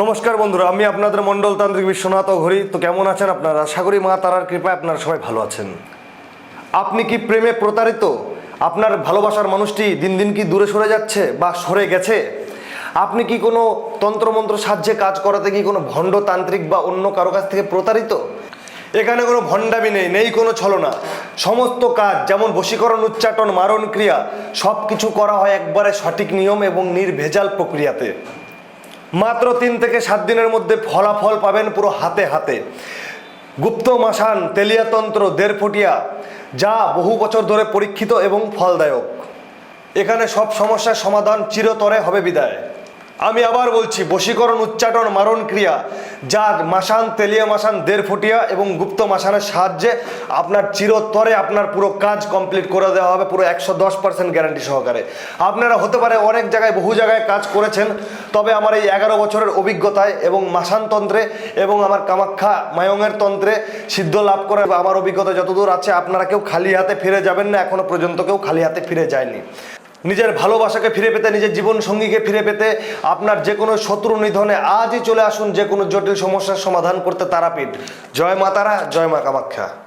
নমস্কার বন্ধুরা, আমি আপনাদের মণ্ডলতান্ত্রিক বিশ্বনাথ ঘড়ি তো কেমন আছেন আপনারা? আশা করি মা তারার কৃপায় আপনারা সবাই ভালো আছেন। আপনি কি প্রেমে প্রতারিত? আপনার ভালোবাসার মানুষটি দিন দিন কি দূরে সরে যাচ্ছে বা সরে গেছে? আপনি কি কোনো তন্ত্রমন্ত্র সাহায্যে কাজ করাতে কি কোনো ভণ্ডতান্ত্রিক বা অন্য কারও কাছ থেকে প্রতারিত? এখানে কোনো ভণ্ডামি নেই নেই কোনো ছলনা। সমস্ত কাজ, যেমন বশীকরণ, উচ্চাটন, মারণ ক্রিয়া সব কিছু করা হয় একবারে সঠিক নিয়ম এবং নির্ভেজাল প্রক্রিয়াতে। মাত্র তিন থেকে সাত দিনের মধ্যে ফলাফল পাবেন পুরো হাতে হাতে। গুপ্ত মাসান, তেলিয়াতন্ত্র, দেড়ফটিয়া, যা বহু বছর ধরে পরীক্ষিত এবং ফলদায়ক। এখানে সব সমস্যার সমাধান চিরতরে হবে বিদায়। আমি আবার বলছি, বশীকরণ, উচ্চাটন, মারণ ক্রিয়া যা মাসান, তেলিয়া মাসান, দেড় ফুটিয়া এবং গুপ্ত মাসানের সাহায্যে আপনার চিরতরে আপনার পুরো কাজ কমপ্লিট করে দেওয়া হবে, পুরো একশো দশ পার্সেন্ট গ্যারান্টি সহকারে। আপনারা হতে পারে অনেক জায়গায়, বহু জায়গায় কাজ করেছেন, তবে আমার এই এগারো বছরের অভিজ্ঞতায় এবং মাসানতন্ত্রে এবং আমার কামাখ্যা মায়ঙের তন্ত্রে সিদ্ধ লাভ করে আমার অভিজ্ঞতা যতদূর আছে, আপনারা কেউ খালি হাতে ফিরে যাবেন না, এখনও পর্যন্ত কেউ খালি হাতে ফিরে যায়নি। নিজের ভালোবাসাকে ফিরে পেতে, নিজের জীবন সঙ্গীকে ফিরে পেতে, আপনার যে কোনো শত্রু নিধনে আজই চলে আসুন, যে কোনো জটিল সমস্যার সমাধান করতে তারাপীঠ। জয় মা তারা, জয় মা কামাখ্যা।